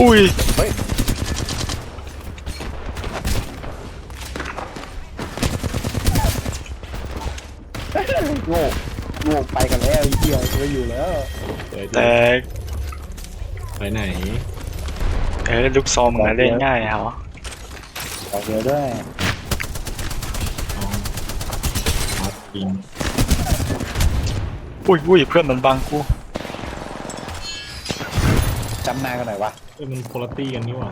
อุ้ยโง่โง่ไปกันแล้วไอ้เหี้ยไม่อยู่แล้วเดี๋ยวแตกไปไหนเออลูกซองมึงอะเล่นง่ายเหรอต่อเดียวด้วยอ๋อมาจริงอุ้ยอุ้ยเพื่อนมันบังกู จำหน้ากันหน่อยวะเอ้ยมันคุณภาพกันนี่หว่า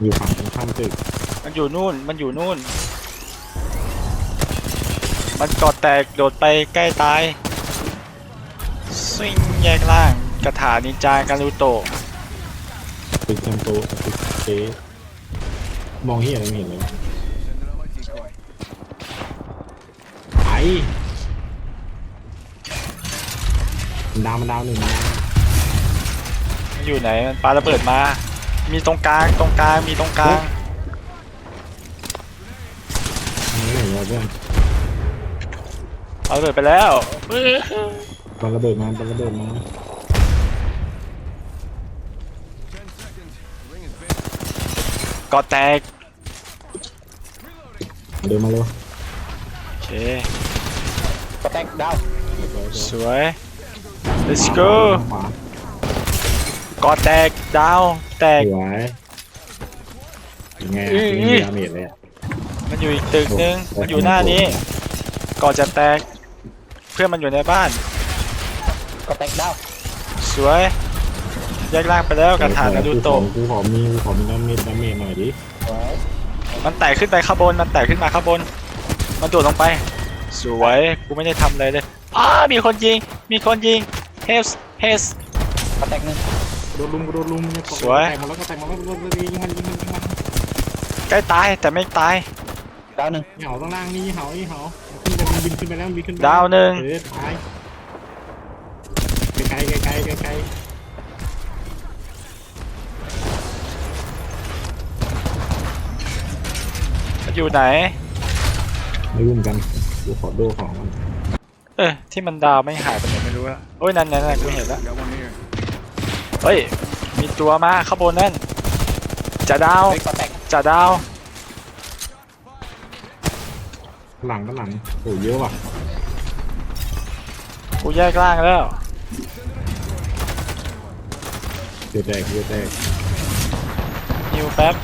อยู่ฝั่งตรงข้ามตึกมันอยู่นู่น มันอยู่นู่น มันกอดแตกโดดไปใกล้ตายซิงแยกล่างกระถานินจาการูโตะตึกแชมโตตึกเจ๊มองเฮียอะไรไม่เห็นเลยไป มันดาวมันดาวหนึ่งมันดาวมันอยู่ไหนมันปาระเบิดมา มีตรงกลางตรงกลางมีตรงกลางมันไม่เห็นเราเพื่อนปาระเบิดไปแล้วเอ้ยบอลระเบิดมาบอลระเบิดมากอดแตกเดินมาเลยโอเคก็แตกดาวสวย let's go ขวากอดแตกดาวแตก สวยยังไงอื้อะอไม่มีดาเมจเลยอะมันอยู่อีกตึกนึง มันอยู่หน้านี้ก่อนจะแตก เพื่อนมันอยู่ในบ้าน ก็แตกดาวสวยแยกล่างไปแล้วกระถางนารูโตะกูขอมีกูขอมีดาเมจดาเมจหน่อยดิไว้มันแตกขึ้นไปข้างบน มันแตกขึ้นมาข้างบน มันโดดลงไป สวย กูไม่ได้ทำอะไรเลยอ้ามีคนยิง มีคนยิง เฮสเฮสก็แตกหนึ่งโดนลุมโดนลุมเนี่ยสวย แตกมาแล้วก็แตกมาแล้วก็ยิงมันยิงมันยิงมันใกล้ตายแต่ไม่ตาย ดาวหนึ่ง เหาต้องล่างนี่เหาไอ้เหาขึ้นไปมันบินขึ้นไปแล้วบินขึ้นไปดาวหนึ่ง เออตายไกลไกลไกลไกลไกลมันอยู่ไหนไม่รุ่มกันกูขอดูของมัน เออที่มันดาวไม่หายไปไหนไม่รู้อะโอ้ยนั่นนั่นนั่นกูเห็นแล้วเฮ้ย มีตัวมาข้างบนนั่นจะดาวเฮ้ยก็แตกจะดาวหลังก็หลังโอ้เยอะว่ะกูแยกล่างแล้ว เดือดแตกเดือดแตกนิวแป๊บ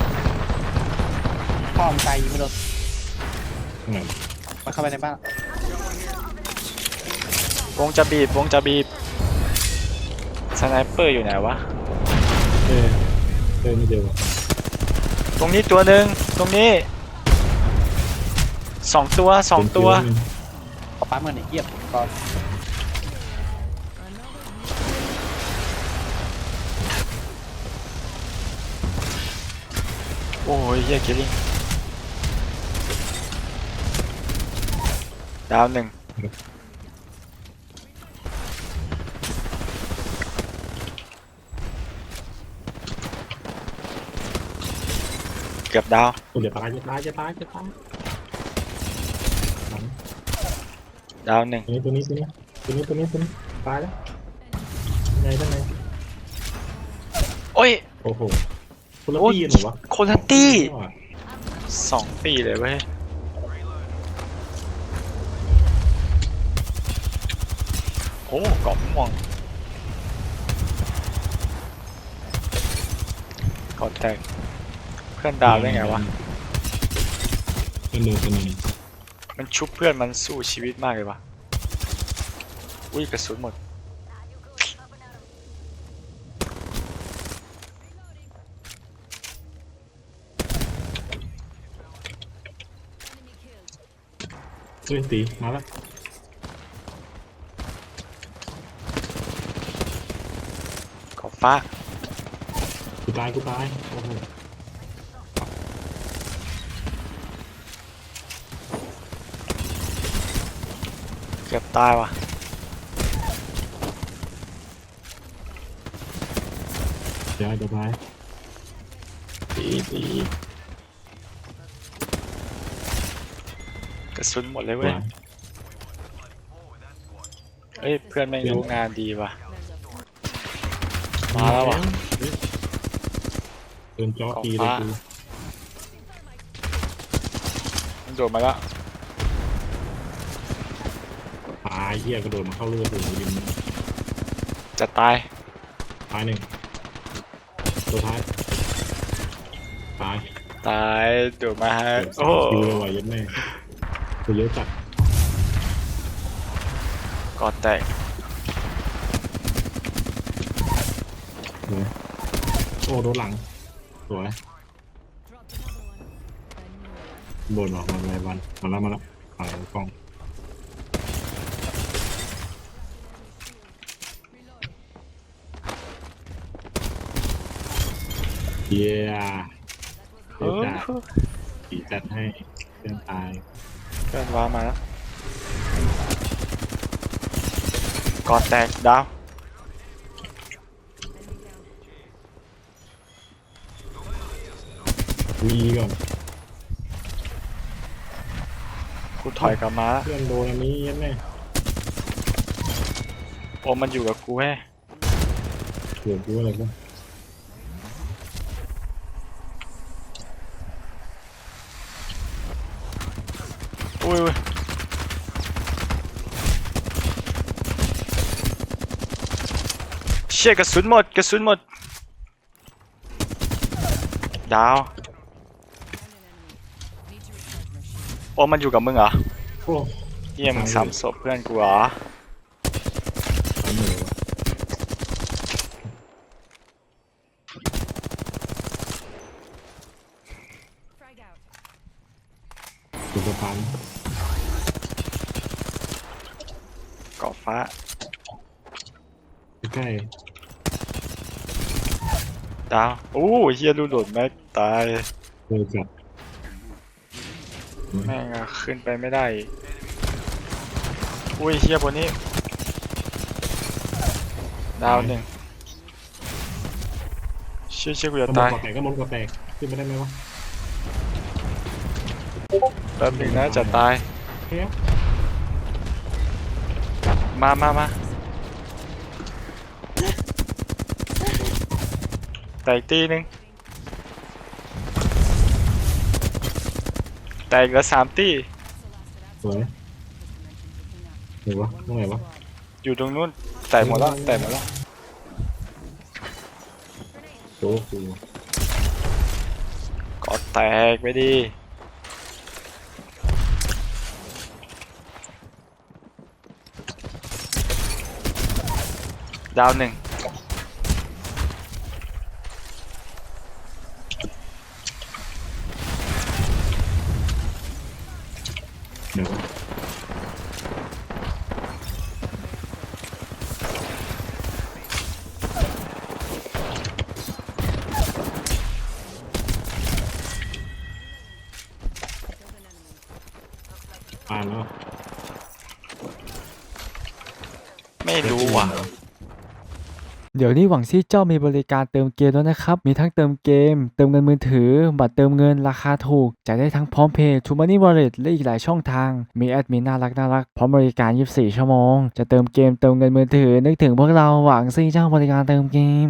พ่อมนไกลยิงไม่โดนไหนมันเข้าไปในบ้านว งจะบีบวงจะบีบสไนเปอร์อยู่ไหนวะเออเออไม่เจอว่ะตรงนี้ตัวหนึ่งตรงนี้สองตัวสองตัวเป็นคิหนึ่ขอปั๊มกันหน่อยเยี่ยมก็โอ้ยเฮียกิลลิงดาวหนึ่ง เกือบดาวโอ้เดี๋ยวตายจะตายจะตายจะตายหลังดาวหนึ่งตัวนี้ตัวนี้ตัวนี้ตัวนี้ตัวนี้ตัวนี้ตายแล้วไงได้ไงโอ้ยโอ้โหคนละโอ้ยตีเหรอวะคนละตี้อ๋อสองตีเลยเว้ยโอ้กรอบม่วงกอดแตกเพื่อนดาวได้ไงวะ เป็นหนึ่งเป็นหนึ่งมันชุบเพื่อนมันสู้ชีวิตมากเลยวะอุ้ยกระสุนหมด เฮ้ยตีมาแล้วขอบฟ้า กูตายกูตายโอ้โห กือบตายว่ะเดี๋ยวเดี๋ยวตายตีตีกระสุนหมดเลยขเว้ยวาเอ้ยเพื่อนไม่รู้งานดีว่ะ มาแล้วว่ะเฮ้ยเดินจอของตีเลยฟ้ากูมันโดดมาแล้ว ตายเฮียกระโดดมาเข้าเรือถึงดินจะตายตายหนึ่งตัวท้ายตายตายโดดมาฮะเกือบสาโอ้มโหคิวเลยว่ะยัดแม่ตัวเยอะจัดกอดแตกเลยโอ้โดนหลังสวยบนออกมาอะไรวันมาแล้วมาแล้วถ่ายกล้อง เย้เดี๋ยวจัดขี่จัดให้เพื่อนตายเพื่อนวางมาแล้วกอดแตกดาววีก่อนกูถอยกลับมาแล้วเพื่อนโดนอันนี้ยัดแม่โอมมันอยู่กับกูแฮ่เกือบรู้อะไรก็ อุ้ยอุ้ยเชี่ยกระสุนหมดกระสุนหมด ดาว โอมมันอยู่กับมึงเหรอโอ้ เยี่ยมงซ้ำศพเพื่อนกูเหรอ ทำเลยวะ จุดสะพานเกาะฟ้า ใกล้ดาวโอ้เฮียดูโดดแม็กตายๆเลยจัดแม่งอะขึ้นไปไม่ได้อุ้ยเฮียบนนี้ ดาวหนึ่งเชื่อเชื่อกูก็จะมนตาย กอแตกก็มนกอแตกขึ้นไปได้ไหมวะแป๊บหนึ่งนะจะตายเฮ้ยมามามาแตกตีหนึ่งแตกเหลือสามตีสวยไหนวะตรงไหนวะอยู่ตรงนู้นแตกหมดแล้วแตกหมดแล้วโอ้โหกอดแตกไปดี ดาวหนึ่งเดี๋ยววะอ่านแล้วไม่รู้ว่ะ เดี๋ยวนี้หวังซี่เจ้ามีบริการเติมเกมแล้วนะครับ มีทั้งเติมเกม เติมเงินมือถือ บัตรเติมเงินราคาถูกจ่ายได้ทั้งพร้อมเพย์ทูมานี่วอลเล็ตและอีกหลายช่องทาง มีแอดมินน่ารักน่ารักพร้อมบริการ 24 ชั่วโมง จะเติมเกมเติมเงินมือถือ นึกถึงพวกเราหวังซี่เจ้าบริการเติมเกม